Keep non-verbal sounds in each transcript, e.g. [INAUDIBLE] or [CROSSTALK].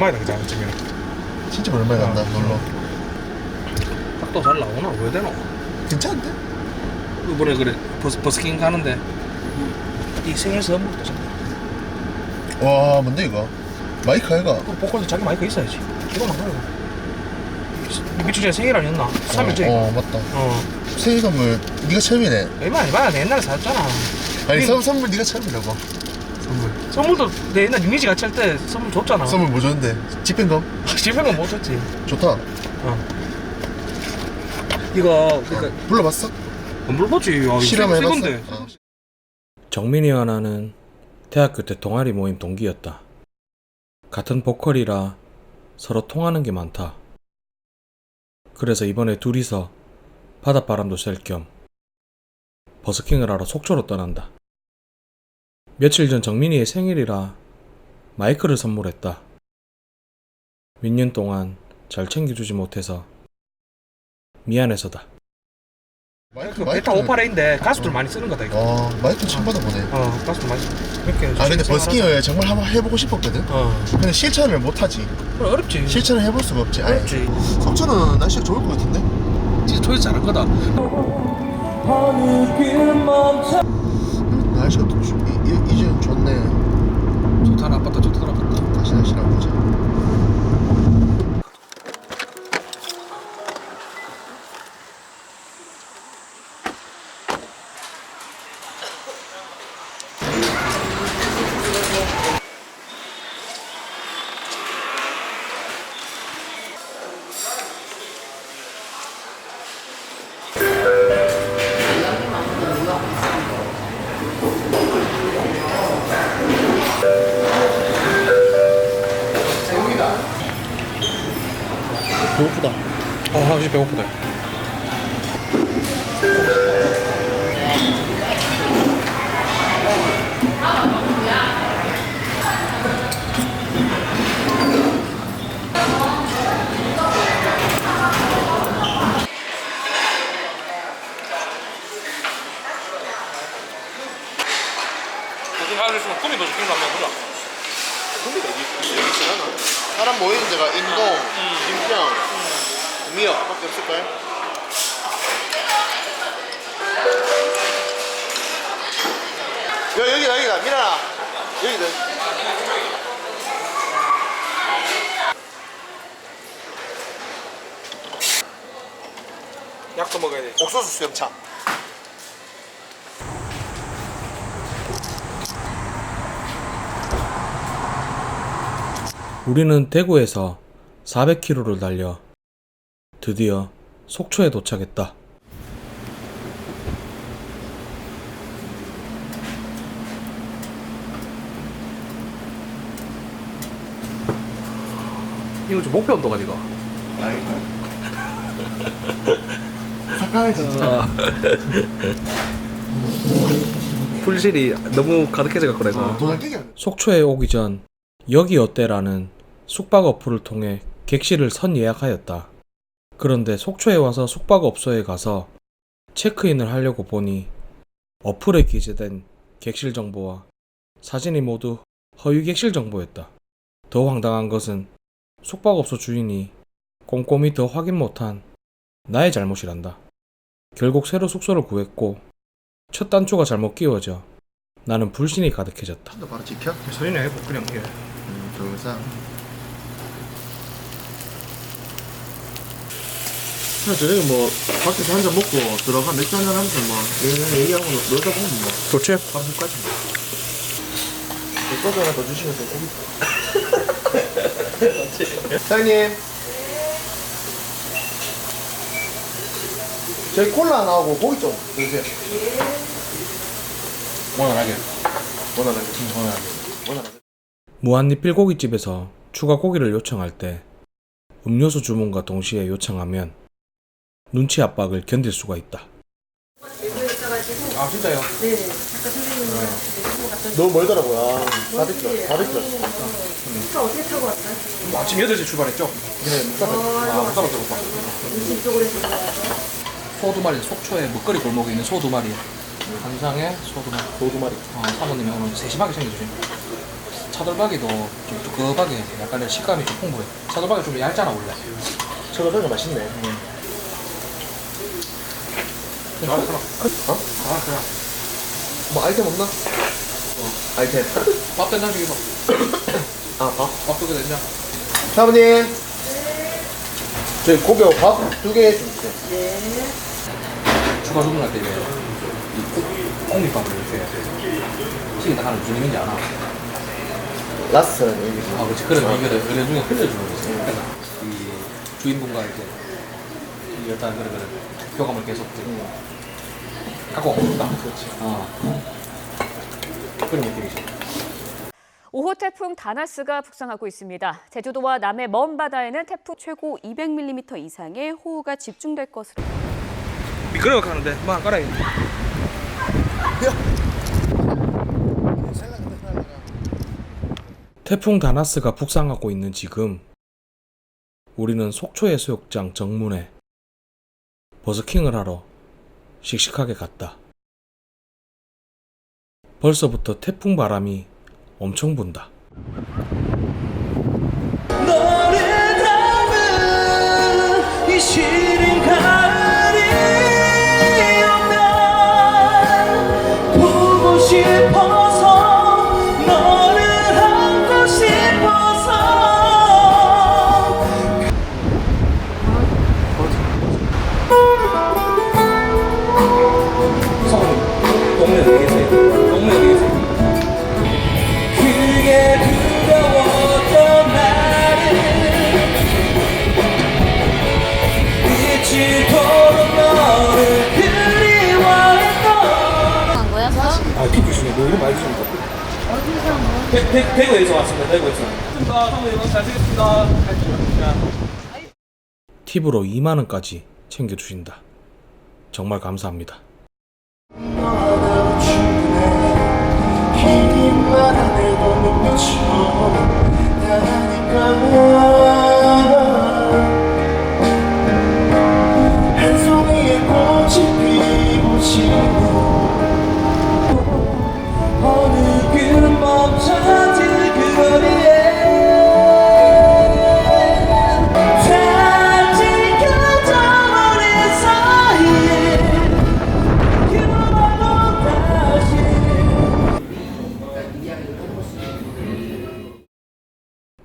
오랜만이다 그자 지금. 진짜 오랜만에 간다 놀러. 각도 잘 나오나? 왜 되노? 괜찮은데? 이번에 그래 버스, 버스킹 가는데. 이 생일 선물도 좀. 와 뭔데 이거? 마이크 아이가? 그 복권도 자기 마이크 있어야지. 이거 만 가요 며칠 전에 생일 아니었나? 3일 전에 어, 어 맞다. 어. 생일 선물 네가 처음이네. 얼마 안내 옛날에 사줬잖아. 아니 이- 선, 선물 네가 처음이라고 선물 선물도 내 옛날 유미지 같이 할 때 선물 줬잖아 선물 뭐 줬는데 집행검 [LAUGHS] 집에는 못 줬지 좋다 어 이거 그니까 불러봤어? 안 물어보지 아, 실험 해봤어? 건데 어. 정민이와 나는 대학교 때 동아리 모임 동기였다. 같은 보컬이라 서로 통하는 게 많다. 그래서 이번에 둘이서 바닷바람도 쐴 겸 버스킹을 하러 속초로 떠난다. 며칠 전 정민이의 생일이라 마이크를 선물했다. 몇 년 동안 잘 챙겨주지 못해서 미안해서다. 마이크 그 베타 오파레인데 가수들 많이 쓰는 거다 이거. 어 마이크 처음 받아보네. 어 가수들 많이 쓰 이렇게 아 근데 버스킹을 정말 한번 해보고 싶었거든? 어. 근데 실천을 못하지. 그래 어렵지. 실천을 해볼 수가 없지. 아예. 어렵지. 속초는 날씨가 좋을 것 같은데? 진짜 초에서 잘한 거다 날씨가 또 주- 이, 이, 이제 좋네. 좋다 나빴다 좋다 나빴다. 다시 한번 보자 배고프다. 어 확실히 배고프다 약도 먹어야 돼. 옥수수 수염차 우리는 대구에서 400km를 달려 드디어 속초에 도착했다. 이거 좀 목표 온도가 이거. 사카 이 진짜 풀실이 너무 가득해져 갖고 내가 도장 깨기 안 돼. 속초에 오기 전 여기 어때라는 숙박 어플을 통해 객실을 선 예약하였다. 그런데 속초에 와서 숙박업소에 가서 체크인을 하려고 보니 어플에 기재된 객실 정보와 사진이 모두 허위 객실 정보였다. 더 황당한 것은 숙박업소 주인이 꼼꼼히 더 확인 못한 나의 잘못이란다. 결국 새로 숙소를 구했고 첫 단추가 잘못 끼워져 나는 불신이 가득해졌다. 너 바로 지켜? 소리는 해고 그냥 이게 음, 둘상 자, 저녁에 뭐 밖에서 한 잔 먹고 들어가 맥주 한잔 하면서 뭐 얘- 얘기하고 놀- 놀다 보면 뭐 좋지? 밤새까지 뭐 맥주 하나 더 주시면서 고기 [LAUGHS] 사장님 저희 콜라 나오고 고기 좀 주세요. 원활하게. 원활하게. 원활하게. 원활하게. 무한리 필고기집에서 추가 고기를 요청할 때 음료수 주문과 동시에 요청하면 눈치 압박을 견딜 수가 있다. 아 진짜요? 너무 멀더라고요. 아, 400kg 400kg 차 어떻게 타고 왔어요? 뭐 아침 8시 출발했죠? 네 묵사발 아못 잡았죠 오빠 무슨 이쪽으로 해서 나와서 소 두 마리 속초에 먹거리 골목에 있는 소 두 마리 한상에 소 두 마리 도두 마리 어, 사모님이 오늘 세심하게 챙겨주신 차돌박이도 좀 두껍하게 해야 돼. 약간 식감이 좀 풍부해. 차돌박이 좀 얇잖아 원래. 저거 되게 맛있네. 아, 그럼. 어? 아, 그래. 뭐 아이템 없나? 아이템. 밥 된장식 이거. 아 밥. 밥도 그 된장. 사모님. 저희 고기 밥두 개 주세요. 추가 주문할 때 이제 이 콩잎밥을 이렇게 튀기다 하는 무슨 의미인지 알아? 라스트는 여기. 아, 그렇지. 그런 이거를 의뢰 중에 흘려주는 거지. 그러니까 이 주인분과 이제 이 어떤 그런 그런 교감을 계속 이제 갖고 온다. 그렇지. 어. 그런 느낌이지. 5호 태풍 다나스가 북상하고 있습니다. 제주도와 남해 먼 바다에는 태풍 최고 200mm 이상의 호우가 집중될 것으로 미끄러워 가는데. 막 깔아야 태풍 다나스가 북상하고 있는 지금 우리는 속초해수욕장 정문에 버스킹을 하러 씩씩하게 갔다. 벌써부터 태풍 바람이 엄청 분다. 너를 닮은 이 시린 가 많이 주십니까? 어디서 대, 대, 대구에서 왔습니다. 대구에서. 아, 사모님, 잘 쓰겠습니다. 자. 팁으로 2만 원까지 챙겨 주신다. 정말 감사합니다.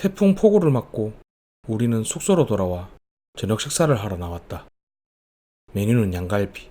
태풍 폭우를 맞고 우리는 숙소로 돌아와 저녁 식사를 하러 나왔다. 메뉴는 양갈비.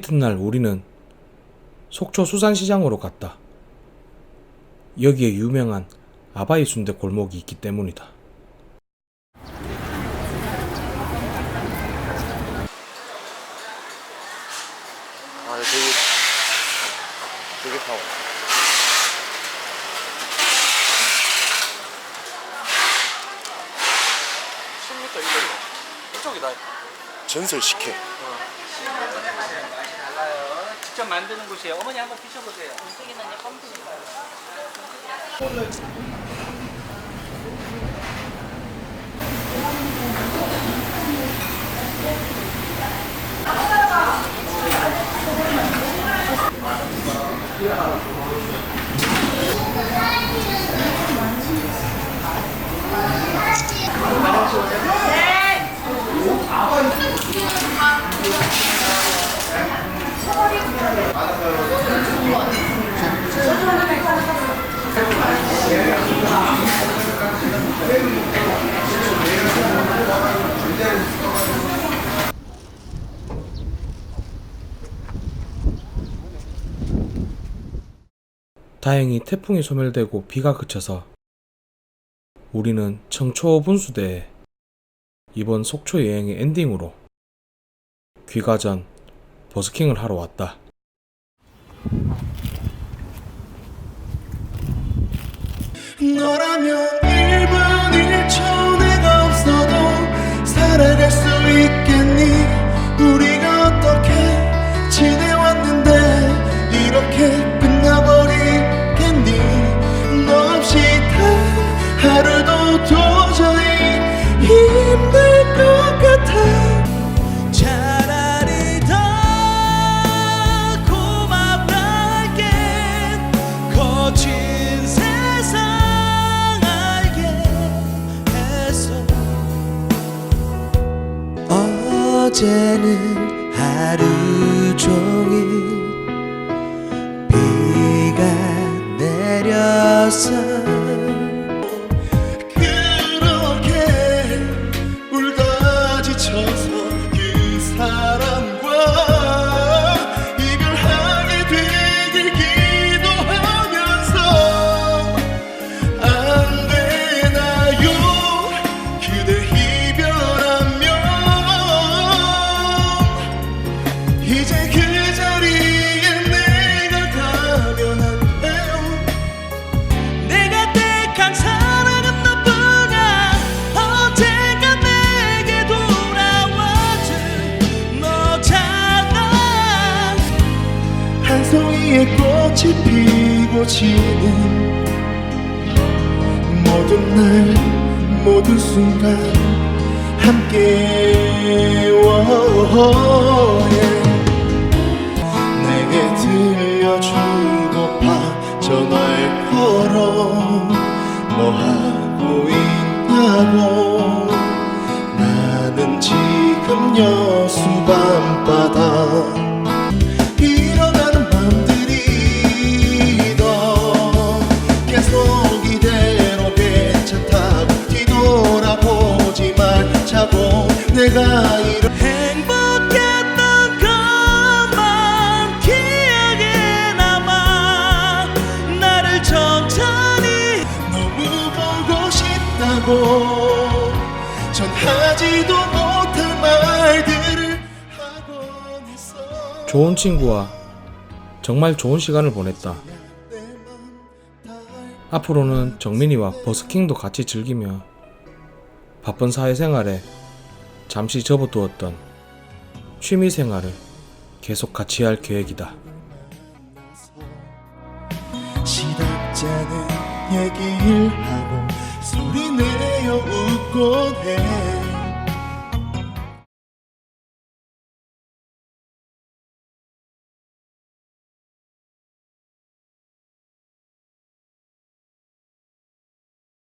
튿날 우리는 속초 수산시장으로 갔다. 여기에 유명한 아바이 순대 골목이 있기 때문이다. 아, 되게 되게 사워. 전설 식혜. 직접 만드는 곳이에요. 어머니 한번 드셔보세요. 다행히 태풍이 소멸되고 비가 그쳐서 우리는 청초 분수대에 이번 속초 여행의 엔딩으로 귀가전 버스킹을 하러 왔다. 너라면 1분 1초 내가 없어도 살아갈 수 있겠니 우리 지는 모든 날 모든 순간 함께 워 내게 들 좋은 친구와 정말 좋은 시간을 보냈다. 앞으로는 정민이와 버스킹도 같이 즐기며 바쁜 사회생활에 잠시 접어두었던 취미생활을 계속 같이 할 계획이다. 시답잖은 얘기를 하고 소리 내어 웃곤 해